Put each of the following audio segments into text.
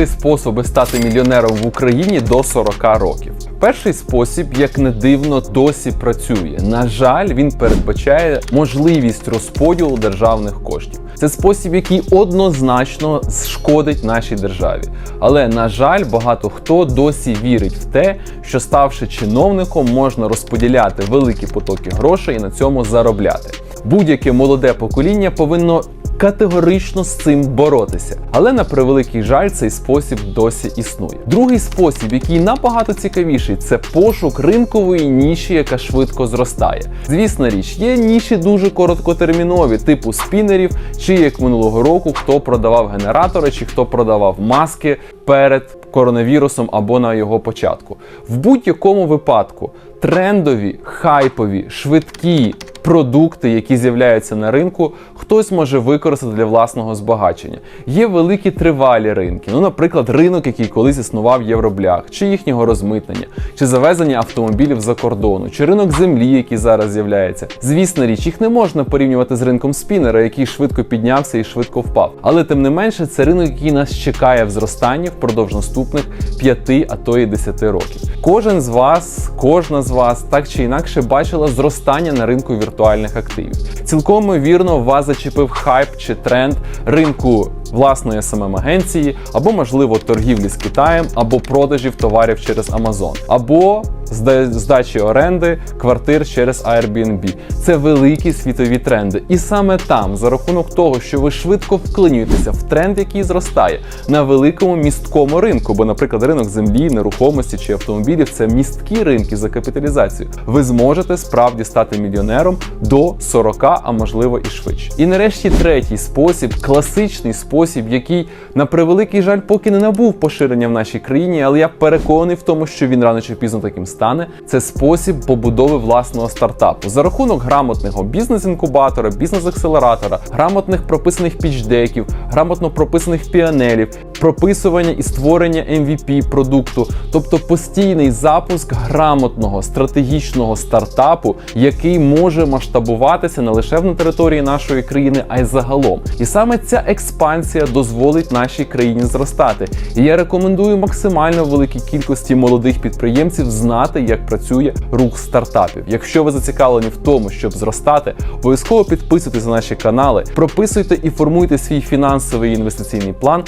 три способи стати мільйонером в Україні до 40 років. Перший спосіб, як не дивно, досі працює. На жаль, він передбачає можливість розподілу державних коштів. Це спосіб, який однозначно шкодить нашій державі. Але на жаль, багато хто досі вірить в те, що ставши чиновником, можна розподіляти великі потоки грошей і на цьому заробляти. Будь-яке молоде покоління повинно категорично з цим боротися. Але на превеликий жаль, цей спосіб досі існує. Другий спосіб, який набагато цікавіший, це пошук ринкової ніші, яка швидко зростає. Звісна річ, є ніші дуже короткотермінові, типу спінерів, чи як минулого року хто продавав генератори, чи хто продавав маски перед коронавірусом або на його початку. В будь-якому випадку трендові, хайпові, швидкі продукти, які з'являються на ринку, хтось може використати для власного збагачення. Є великі тривалі ринки, ну, наприклад, ринок, який колись існував євроблях, чи їхнього розмитнення, чи завезення автомобілів за кордону, чи ринок землі, який зараз з'являється. Звісна річ, їх не можна порівнювати з ринком спінера, який швидко піднявся і швидко впав. Але тим не менше, це ринок, який нас чекає в зростанні впродовж наступних 5, а то і 10 років. Кожен з вас, кожна з вас так чи інакше бачила зростання на ринку віртуальних активів. Цілком вірно вас зачепив хайп чи тренд ринку власної смм агенції, або, можливо, торгівлі з Китаєм, або продажів товарів через Amazon, або здачі оренди квартир через Airbnb. Це великі світові тренди. І саме там, за рахунок того, що ви швидко вклинюєтеся в тренд, який зростає на великому місткому ринку, бо, наприклад, ринок землі, нерухомості чи автомобілів це місткі ринки за капіталізацію. Ви зможете справді стати мільйонером до 40, а можливо і швидше. І нарешті третій спосіб, класичний спосіб, який на превеликий жаль поки не набув поширення в нашій країні, але я переконаний в тому, що він рано чи пізно таким стане. Це спосіб побудови власного стартапу. За рахунок грамотного бізнес-інкубатора, бізнес-акселератора, грамотних прописаних пічдеків, грамотно прописаних піанелів, прописування і створення MVP продукту, тобто постійний запуск грамотного стратегічного стартапу, який може масштабуватися не лише на території нашої країни, а й загалом. І саме ця експансія дозволить нашій країні зростати. І я рекомендую максимально великій кількості молодих підприємців знати, як працює рух стартапів. Якщо ви зацікавлені в тому, щоб зростати, обов'язково підписуйтесь на наші канали, прописуйте і формуйте свій фінансовий інвестиційний план,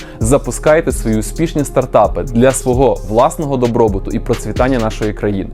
запускайте свої успішні стартапи для свого власного добробуту і процвітання нашої країни.